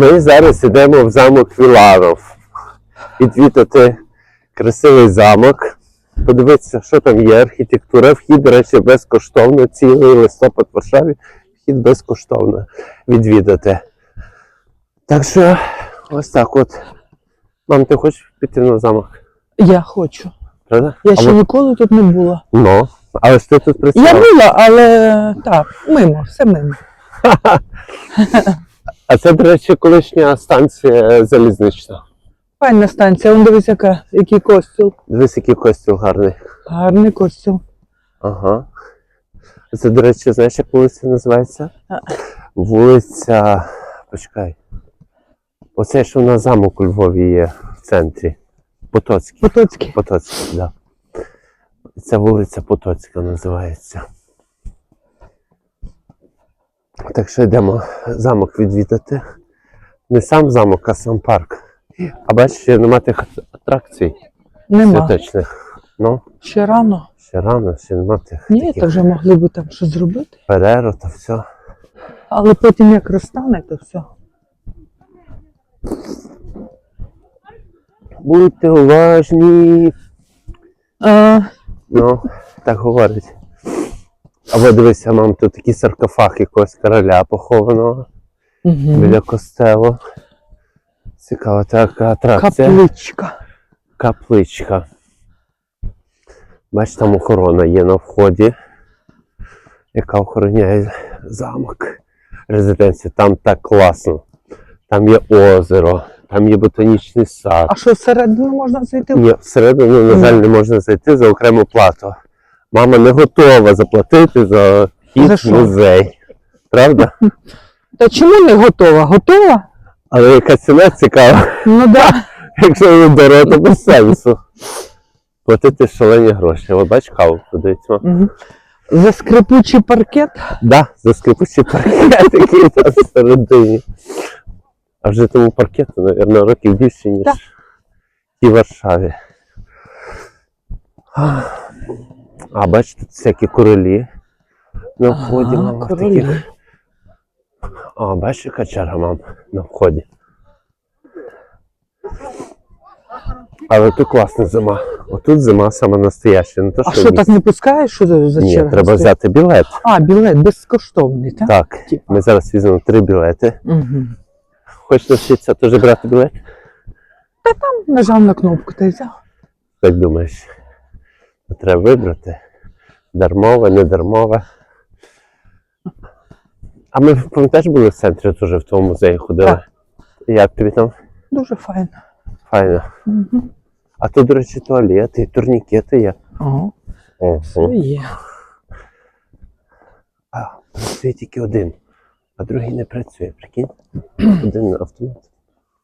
Ми зараз йдемо в замок Віланов. Відвідати красивий замок. Подивитися, що там є, архітектура. Вхід, до речі, безкоштовно. Цілий листопад в Варшаві. Вхід безкоштовно відвідати. Так що, ось так от. Мам, ти хочеш піти на замок? Я хочу. Правда? Я ще от- ніколи тут не була. Ну, але ж ти тут Я була, але так, мимо, все мимо. А це, до речі, колишня станція залізнична. Файна станція, он дивись, яка, який костюл. Дивись, який костюм гарний. Гарний костюл. Ага. Це, до речі, знаєш, як вулиця називається? А. Вулиця. Почекай. Оце, що на замок у Львові є в центрі. Потоцький. Потоцький. Потоцький, так. Да. Це вулиця Потоцька називається. Так що йдемо замок відвідати. Не сам замок, а сам парк. А бачиш, ще нема тих атракцій Нема. святочних. Ну, Ще рано. ще рано, ще нема тих Ні, таких то вже могли би там щось зробити. перерв та все. Але потім як розтане, то все. Будьте уважні. А, Ну, так говорить. Або дивися, мам, тут такий саркофаг якогось короля похованого угу. біля костелу. Цікава така атракція. Капличка. Капличка. Бач, там охорона є на вході, яка охороняє замок, резиденцію. Там так класно. Там є озеро, там є ботанічний сад. А що всередину можна зайти? Ні, всередину, на жаль, не можна зайти за окрему плату. Мама не готова заплатити за вхід в музей. Правда? Та чому не готова? Готова? Але яка ціна цікава, Ну да. якщо не дорого, то без сенсу. Платити шалені гроші. От бач, каву подають. Угу. За скрипучий паркет. Да, за скрипучий паркет, який там всередині. А вже тому паркету, мабуть, років більше, ніж Так. і в Варшаві. А бачите, тут всякі королі на вході. Ага, мама, королі. таких. А, бачиш, яка черга, мам, на вході. Але тут класна зима. Отут зима саме настояща. Не то, А що що так не пускаєш? Що за Ні, треба стоїть? взяти білет. А, білет безкоштовний, так? Так, Типа. ми зараз візьмемо три білети. Угу. Хочеш навчитися теж брати білет? Та там Нажав на кнопку та й взяв. Як думаєш? Треба вибрати. Дармове, не дармове. А ми пам'ятаєш були в центрі теж в тому музеї ходили. Так. Як тобі там? Дуже файно. Файно. Угу. А тут, до речі, туалети, і турнікети є. Ага, все є. А, працює тільки один, а другий не працює, прикинь? Один автомат,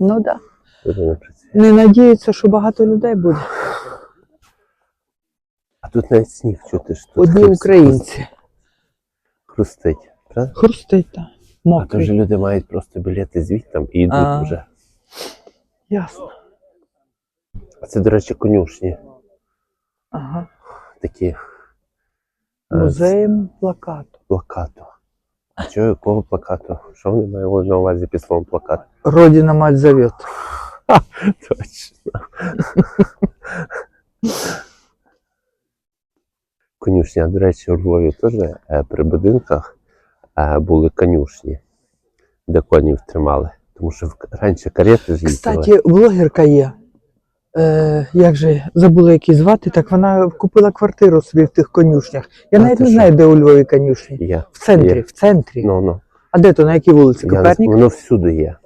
Ну так. Да. один не працює. Не надіються, що багато людей буде. Тут навіть сніг чути, що тут Одні хруст- українці. хрустить. Правда? Хрустить та А то мокрий. вже люди мають просто білети звідти і йдуть А. вже. Ясно. А це, до речі, конюшні Ага. такі е, Музеєм плакату. плакату. А чого якого плакату? Що вони мають на увазі під словом плакат? Родина мать зовет. Точно. Конюшні, а до речі, у Львові теж е, при будинках е, були конюшні, де конів тримали. Тому що раніше карети з'їздили. Кстати, блогерка є. Е, як же забула її звати, так вона купила квартиру собі в тих конюшнях. Я А, навіть не що? знаю, де у Львові конюшні. Є. В центрі, Є. в центрі. Ну, ну. А де то, на якій вулиці? Копернік? воно всюди є.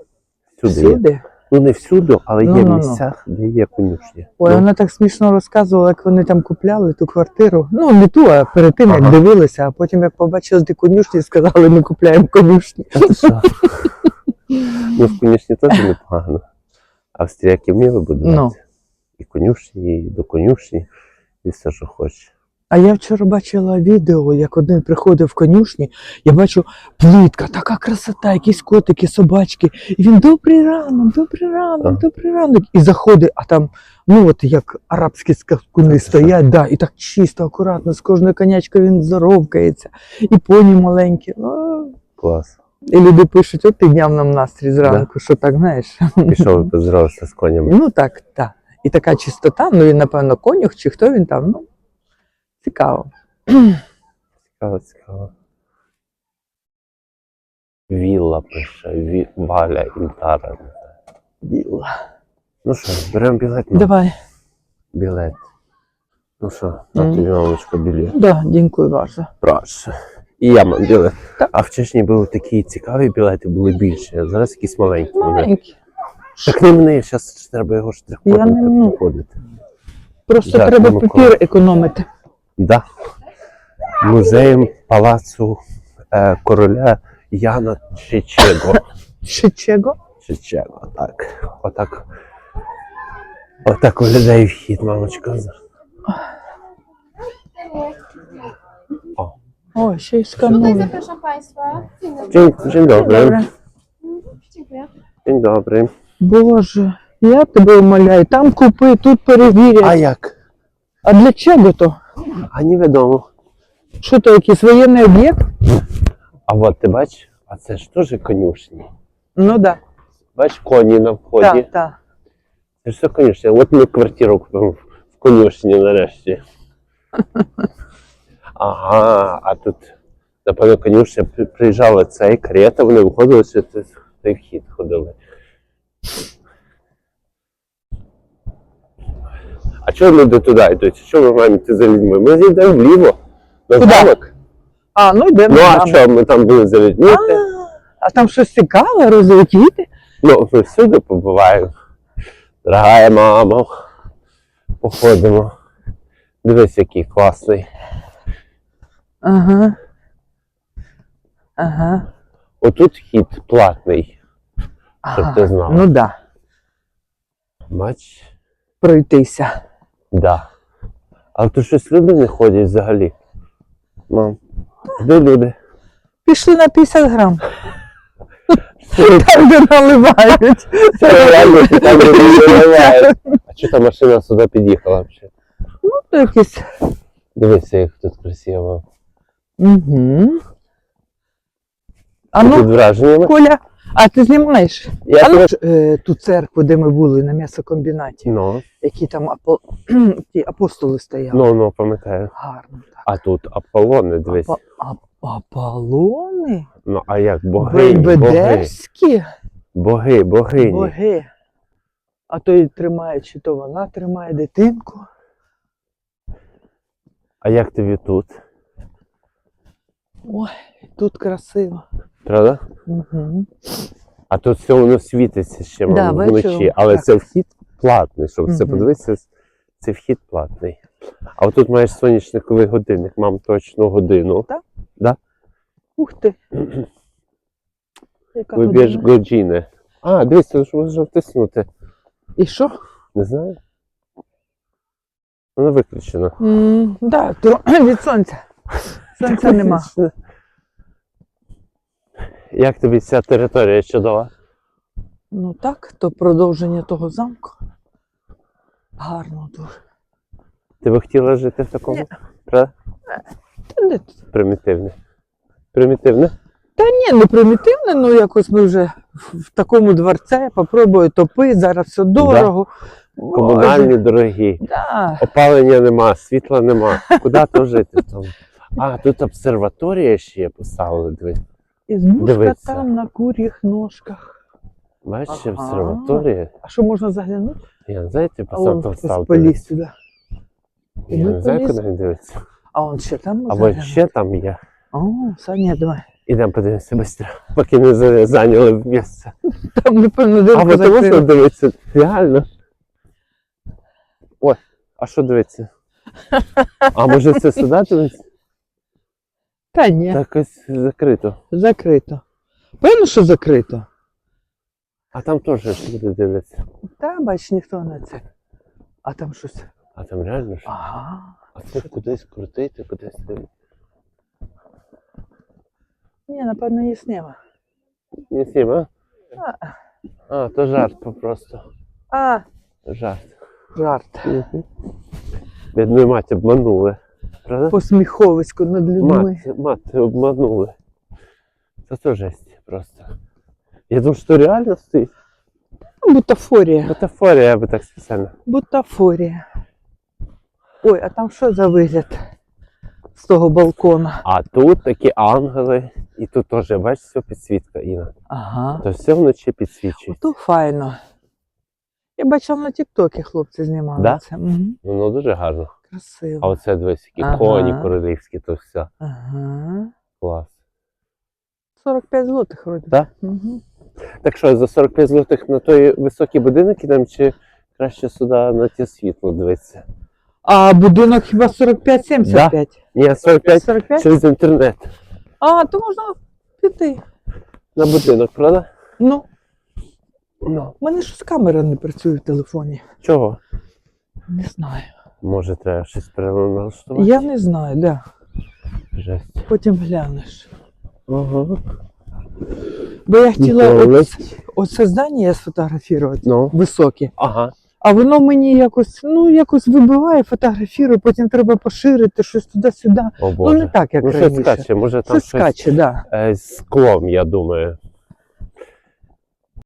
Всюди, є. Ну не всюди, але є Ну-ну-ну. в місцях, де є конюшні. Ой, Ну, вона так смішно розказувала, як вони там купляли ту квартиру. Ну, не ту, а перед тим, як дивилися, а потім, як побачили ті конюшні, сказали, ми купляємо конюшні. ну, в конюшні теж непогано. Австріяки вміли будувати. Ну. І конюшні, і до конюшні, і все, що хоче. А я вчора бачила відео, як один приходив в конюшні, я бачу плитка, така красота, якісь котики, собачки. І він добрий ранок, добрий ранок, добрий ранок. І заходить, а там, ну от як арабські скакуни стоять, да, і так чисто, акуратно, з кожною конячкою він здоровкається, і поні маленькі. А, Клас. І люди пишуть, от підняв нам настрій зранку, що так, знаєш. Пішов і з конями. Ну так, так. І така чистота, ну і напевно конюх, чи хто він там, ну цікаво. Цікаво, цікаво. Вілла пише, Ві... Валя Інтара. Діла. Ну що, беремо білет? Ну, Давай. Білет. Ну що, на тобі мамочка білет. Да, дякую bardzo. Прошу. І я мам білет. Так. А вчора були такі цікаві білети, були більші, а зараз якісь маленькі. вже. Маленький. Так не мене, зараз треба його Я не штрих-кодом ну. проходити. Просто Так, треба папір економити. Да. Музеєм палацу е, короля Яна Чечего. Ще чого? Чечего, так. Отак. Отак виглядає вхід, мамочка. О. О, ще й Tutaj сканує. zapraszam Państwa. Dzień dobry. Dzień, dzień dobry. Добре. Dziękuję. Dzień dobry. Боже, я тебе умоляю, там купи, тут перевірять. А як? А, для чого то? А невідомо. Що то, якийсь воєнний об'єкт? А от ти бачиш, а це ж теж конюшні. Ну да. Бачиш, коні на вході. Так, так. Це ж все конюшня. От ми квартиру купимо в конюшні нарешті. Ага, а тут, напевно, конюшня при- приїжджала цей карета, вони виходили, що це цей вхід ходили. А чого люди туди йдуть? Що ми маємо йти за людьми? Ми зійдемо вліво. На Куди? замок. А, ну йдемо. Ну а там. що, ми там були за людьми? А, а там щось цікаве, розові квіти? Ну, ми всюди побуваємо. Дорогая мамо, походимо. Дивись, який класний. Ага. Ага. Отут вхід платний. Щоб ага. ти знала. Ну да. Бач? Пройтися. Да. Але тут щось люди не ходять взагалі. Мам, де люди? Пішли на 50 грам. Там, де наливають. Це реально там де наливають. А чого та машина сюди під'їхала взагалі? Ну, то якісь. Дивися, як тут красиво. Угу. А Ти ну, враженнями? Коля, а ти знімаєш? Я а ну, тебе- е, ту церкву, де ми були на м'ясокомбінаті, Ну, які там апо... ті апостоли стояли. ну, ну, пам'ятаю. Гарно так. А тут Аполлони, дивись. Апо... Ап... Аполлони? Ну, а як богині, боги, Бельбедерські? боги, богині. Боги. А той тримає, чи то вона тримає дитинку. А як тобі тут? Ой, тут красиво. Правда? Угу. А тут все воно світиться ще Да, вночі, але так. це вхід платний, щоб це подивитися, це вхід платний. А отут маєш сонячниковий годинник, мам точну годину. Ух ти. Виб'єш годжіни. А, дивись, це ж втиснути. І що? Не знаю. Воно виключено. М, да, від сонця. Сонця нема. Як тобі ця територія чудова? Ну так, то продовження того замку. Гарно дуже. Ти би хотіла жити в такому? Ні. Правда? Та тут? Примітивне. Примітивне? Та ні, не примітивне, ну якось ми вже в, такому дворце, попробую топи, зараз все дорого. Боже, Комунальні дорогі. Да. Опалення нема, світла нема. Куди то жити там? А, тут обсерваторія ще поставили. Дивись. Ізбушка Дивиться. там на кур'їх ножках. Бачиш, Ага. обсерваторія. А що можна заглянути? Я не знаю, ти А посад он там хтось став. поліз сюди. Я ми не знаю, поліз. куди він дивиться. А он ще там А можна от заглянути? ще там є. О, Саня, давай. Ідемо подивимося швидко, поки не за- зайняли місце. Там, напевно, А дирку от можна закрили. дивитися? Реально. Ой, а що дивиться? А може це сюди дивиться? Та ні, Так ось закрито. закрито. Певно, що закрито. А там теж люди дивляться. Та, бач, ніхто не це. А там щось. А там реально ж. Ага. А це кудись крутити, кудись дивитися. Ні, напевно, її нема. Не сім, а? То жарт просто. а Жарт. жарт. Бідную мать обманули. Правда? Посміховисько над людьми. Мать, мать обманули. Це то жесть. просто. Я думаю, що реально стоїть. Ну, Бутафорія. Я би так спеціально. Бутафорія. Ой, а там що за вигляд з того балкона? А тут такі ангели, і тут теж, бачиш, все підсвітка Інна. Ага. То все вночі підсвічує. То файно. Я бачила на Тіктокі хлопці знімали Да? це. Воно дуже гарно. Красиво. А оце дивись, які Ага. коні королівські, то все. Ага. Клас. 45 злотих вроді. Да? Угу. Так що, за 45 злотих на той високий будинок ідемо, чи краще сюди на ті світло дивитися? А будинок хіба 45-75? Ні, 45 45? через інтернет. А, то можна піти. На будинок, правда? Ну, Ну. в мене щось камера не працює в телефоні. Чого? Не знаю. Може, треба щось переналаштувати? Я не знаю, да. Жесть. Потім глянеш. Ага. Бо я хотіла оц- оце здання сфотографувати. Ну. Високе. Ага. А воно мені якось, ну, якось вибиває, фотографірую, потім треба поширити щось туди-сюди. О Ну, не так, як Ну, раніше. скаче, може там Щось щось скаче, да. е, з склом, я думаю.